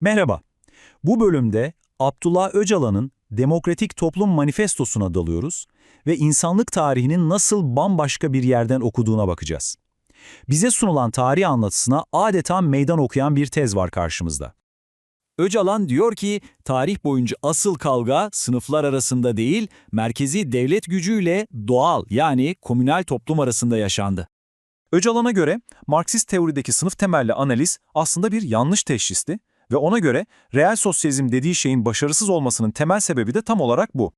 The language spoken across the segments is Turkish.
Merhaba. Bu bölümde Abdullah Öcalan'ın Demokratik Toplum Manifestosu'na dalıyoruz ve insanlık tarihinin nasıl bambaşka bir yerden okuduğuna bakacağız. Bize sunulan tarih anlatısına adeta meydan okuyan bir tez var karşımızda. Öcalan diyor ki, tarih boyunca asıl kavga sınıflar arasında değil, merkezi devlet gücüyle doğal yani komünal toplum arasında yaşandı. Öcalan'a göre Marksist teorideki sınıf temelli analiz aslında bir yanlış teşhisti ve ona göre reel sosyalizm dediği şeyin başarısız olmasının temel sebebi de tam olarak bu.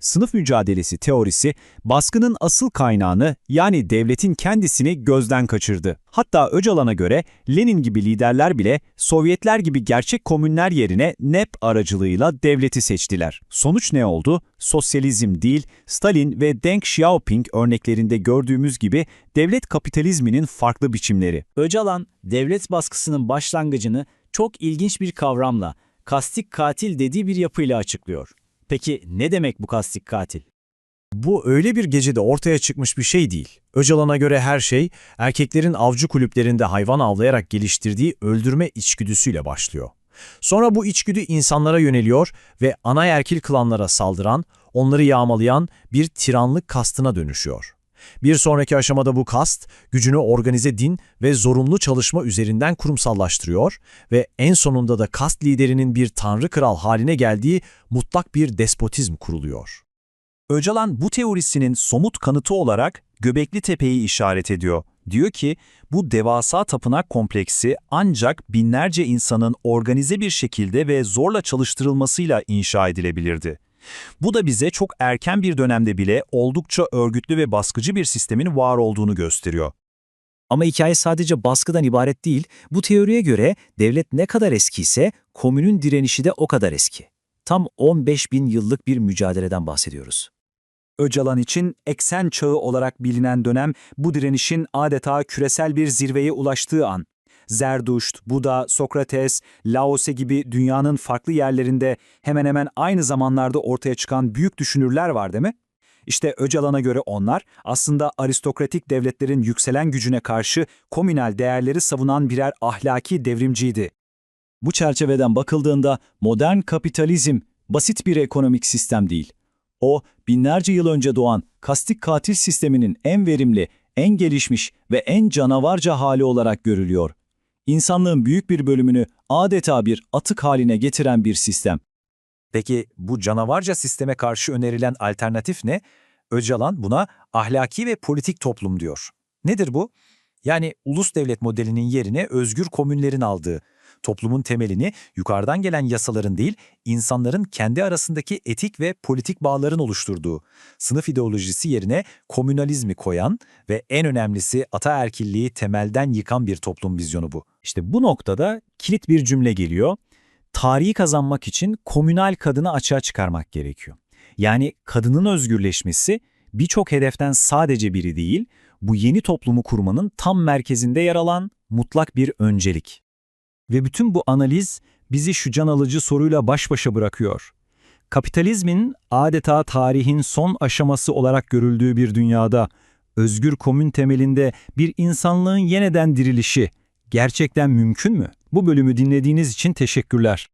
Sınıf mücadelesi teorisi baskının asıl kaynağını yani devletin kendisini gözden kaçırdı. Hatta Öcalan'a göre Lenin gibi liderler bile Sovyetler gibi gerçek komünler yerine NEP aracılığıyla devleti seçtiler. Sonuç ne oldu? Sosyalizm değil, Stalin ve Deng Xiaoping örneklerinde gördüğümüz gibi devlet kapitalizminin farklı biçimleri. Öcalan, devlet baskısının başlangıcını çok ilginç bir kavramla, kastik katil dediği bir yapıyla açıklıyor. Peki ne demek bu kastik katil? Bu öyle bir gecede ortaya çıkmış bir şey değil. Öcalan'a göre her şey, erkeklerin avcı kulüplerinde hayvan avlayarak geliştirdiği öldürme içgüdüsüyle başlıyor. Sonra bu içgüdü insanlara yöneliyor ve anaerkil klanlara saldıran, onları yağmalayan bir tiranlık kastına dönüşüyor. Bir sonraki aşamada bu kast, gücünü organize din ve zorunlu çalışma üzerinden kurumsallaştırıyor ve en sonunda da kast liderinin bir tanrı kral haline geldiği mutlak bir despotizm kuruluyor. Öcalan bu teorisinin somut kanıtı olarak Göbekli Tepe'yi işaret ediyor. Diyor ki bu devasa tapınak kompleksi ancak binlerce insanın organize bir şekilde ve zorla çalıştırılmasıyla inşa edilebilirdi. Bu da bize çok erken bir dönemde bile oldukça örgütlü ve baskıcı bir sistemin var olduğunu gösteriyor. Ama hikaye sadece baskıdan ibaret değil, bu teoriye göre devlet ne kadar eskiyse komünün direnişi de o kadar eski. Tam 15 bin yıllık bir mücadeleden bahsediyoruz. Öcalan için eksen çağı olarak bilinen dönem bu direnişin adeta küresel bir zirveye ulaştığı an. Zerduşt, Buda, Sokrates, Laose gibi dünyanın farklı yerlerinde hemen hemen aynı zamanlarda ortaya çıkan büyük düşünürler var değil mi? İşte Öcalan'a göre onlar aslında aristokratik devletlerin yükselen gücüne karşı komünel değerleri savunan birer ahlaki devrimciydi. Bu çerçeveden bakıldığında modern kapitalizm basit bir ekonomik sistem değil. O, binlerce yıl önce doğan kastik katil sisteminin en verimli, en gelişmiş ve en canavarca hali olarak görülüyor. İnsanlığın büyük bir bölümünü adeta bir atık haline getiren bir sistem. Peki bu canavarca sisteme karşı önerilen alternatif ne? Öcalan buna ahlaki ve politik toplum diyor. Nedir bu? Yani ulus devlet modelinin yerine özgür komünlerin aldığı, toplumun temelini yukarıdan gelen yasaların değil, insanların kendi arasındaki etik ve politik bağların oluşturduğu, sınıf ideolojisi yerine komünalizmi koyan ve en önemlisi ataerkilliği temelden yıkan bir toplum vizyonu bu. İşte bu noktada kilit bir cümle geliyor. Tarihi kazanmak için komünal kadını açığa çıkarmak gerekiyor. Yani kadının özgürleşmesi birçok hedeften sadece biri değil, bu yeni toplumu kurmanın tam merkezinde yer alan mutlak bir öncelik. Ve bütün bu analiz bizi şu can alıcı soruyla baş başa bırakıyor. Kapitalizmin adeta tarihin son aşaması olarak görüldüğü bir dünyada, özgür komün temelinde bir insanlığın yeniden dirilişi gerçekten mümkün mü? Bu bölümü dinlediğiniz için teşekkürler.